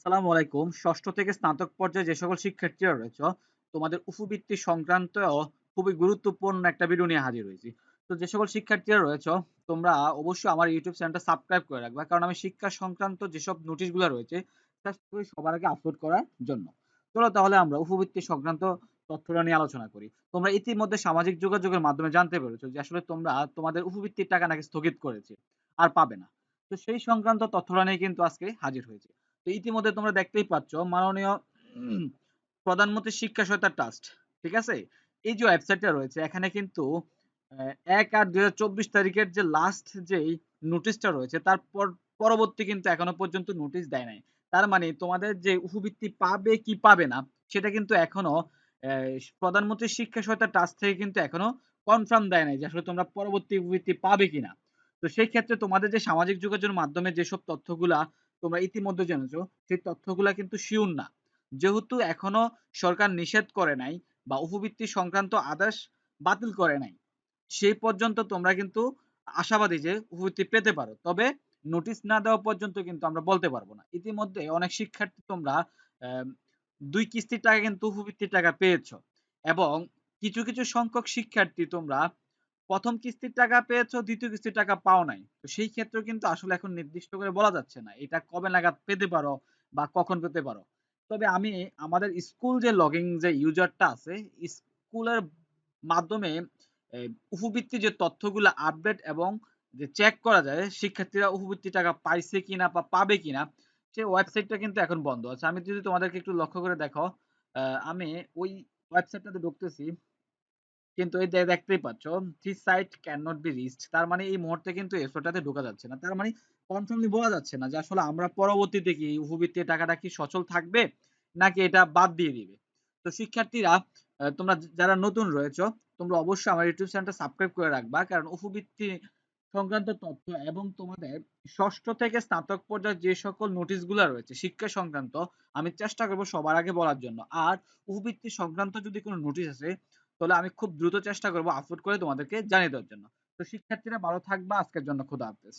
আসসালামু আলাইকুম। ষষ্ঠ থেকে স্নাতক পর্যায়ে যে সকল শিক্ষার্থীরা রয়েছে, তোমাদের উপবৃত্তি সংক্রান্ত খুবই গুরুত্বপূর্ণ একটা ভিডিও নিয়ে হাজির হয়েছি। তো যে সকল শিক্ষার্থীরা রয়েছে, তোমরা অবশ্যই আমার ইউটিউব চ্যানেলটা সাবস্ক্রাইব করে রাখবা, কারণ আমি শিক্ষা সংক্রান্ত যেসব নোটিশগুলো রয়েছে সবার আগে আপলোড করার জন্য। চলো তাহলে আমরা উপবৃত্তি সংক্রান্ত তথ্যটা নিয়ে আলোচনা করি। তোমরা ইতিমধ্যে সামাজিক যোগাযোগের মাধ্যমে জানতে পেরেছ যে আসলে তোমরা তোমাদের উপবৃত্তির টাকা নাকি স্থগিত করেছে, আর পাবে না। তো সেই সংক্রান্ত তথ্যটা নিয়ে কিন্তু আজকে হাজির হয়েছে। তো ইতিমধ্যে তোমরা দেখতেই পাচ্ছ মাননীয় প্রধানমন্ত্রী শিক্ষা সহায়তা ট্রাস্ট, ঠিক আছে? এই যে ওয়েবসাইটটা রয়েছে, এখানে কিন্তু এক আট দুই তারিখের যে লাস্ট যেই নোটিশটা রয়েছে তারপর পরবর্তী কিন্তু এখনও পর্যন্ত নোটিশ দেয় নাই। তার মানে তোমাদের যে উপবৃত্তি পাবে কি পাবে না, সেটা কিন্তু এখনও প্রধানমন্ত্রী শিক্ষা সহায়তা ট্রাস্ট থেকে কিন্তু এখনও কনফার্ম দেয় নাই যে আসলে তোমরা পরবর্তী উপবৃত্তি পাবে কিনা। তো সেই ক্ষেত্রে তোমাদের যে সামাজিক যোগাযোগের মাধ্যমে যেসব তথ্যগুলা তোমরা ইতিমধ্যে জেনেছো, সেই তথ্যগুলা কিন্তু শিউর না। যেহেতু এখনও সরকার নিষেধ করে নাই বা উপবৃত্তি সংক্রান্ত আদেশ বাতিল করে নাই, সেই পর্যন্ত তোমরা কিন্তু আশাবাদী যে উপবৃত্তি পেতে পারো। তবে নোটিশ না দেওয়া পর্যন্ত কিন্তু আমরা বলতে পারব না। ইতিমধ্যে অনেক শিক্ষার্থী তোমরা দুই কিস্তির টাকা কিন্তু উপবৃত্তির টাকা পেয়েছ এবং কিছু কিছু সংখ্যক শিক্ষার্থী তোমরা প্রথম কিস্তির টাকা পেয়েছ, দ্বিতীয় কিস্তির টাকা পাও নাই। তো সেই ক্ষেত্রে কিন্তু আসলে এখন নির্দিষ্ট করে বলা যাচ্ছে না, এটা কবে নাগাদ পেতে পারো বা কখন পেতে পারো। তবে আমি আমাদের স্কুল যে লগিং যে ইউজারটা আছে, স্কুলের মাধ্যমে উপবৃত্তি যে তথ্যগুলো আপডেট এবং যে চেক করা যায়, শিক্ষার্থীরা উপবৃত্তি টাকা পাইছে কিনা বা পাবে কিনা, সেই ওয়েবসাইটটা কিন্তু এখন বন্ধ আছে। আমি যদি তোমাদেরকে একটু লক্ষ্য করে দেখো আমি ওই ওয়েবসাইটটাতে ঢুকতেছি। কিন্তু এই দেখতেই পাচ্ছ three sight can not be reached তার মানে এই মুহূর্তে কিন্তু এসওটাতে ঢোকা যাচ্ছে না। তার মানে কনফার্মলি বলা যাচ্ছে না যে আসলে আমরা পরবর্তীতে কি উপবৃত্তির টাকাটা কি সচল থাকবে, নাকি এটা বাদ দিয়ে দিবে। তো শিক্ষার্থীরা তোমরা যারা নতুন রয়েছে, তোমরা অবশ্যই আমার ইউটিউব চ্যানেলটা সাবস্ক্রাইব করে রাখবা, কারণ উপবৃত্তি সংক্রান্ত তথ্য এবং তোমাদের ষষ্ঠ থেকে স্নাতক পর্যায়ে যে সকল নোটিশগুলো রয়েছে শিক্ষা সংক্রান্ত, আমি চেষ্টা করব সবার আগে বলার জন্য। আর উপবৃত্তি সংক্রান্ত যদি কোনো নোটিশ আছে তাহলে আমি খুব দ্রুত চেষ্টা করব আপলোড করে তোমাদেরকে জানিয়ে দেওয়ার জন্য। তো শিক্ষার্থীরা ভালো থাকবা। আজকের জন্য খুদা হাফেজ।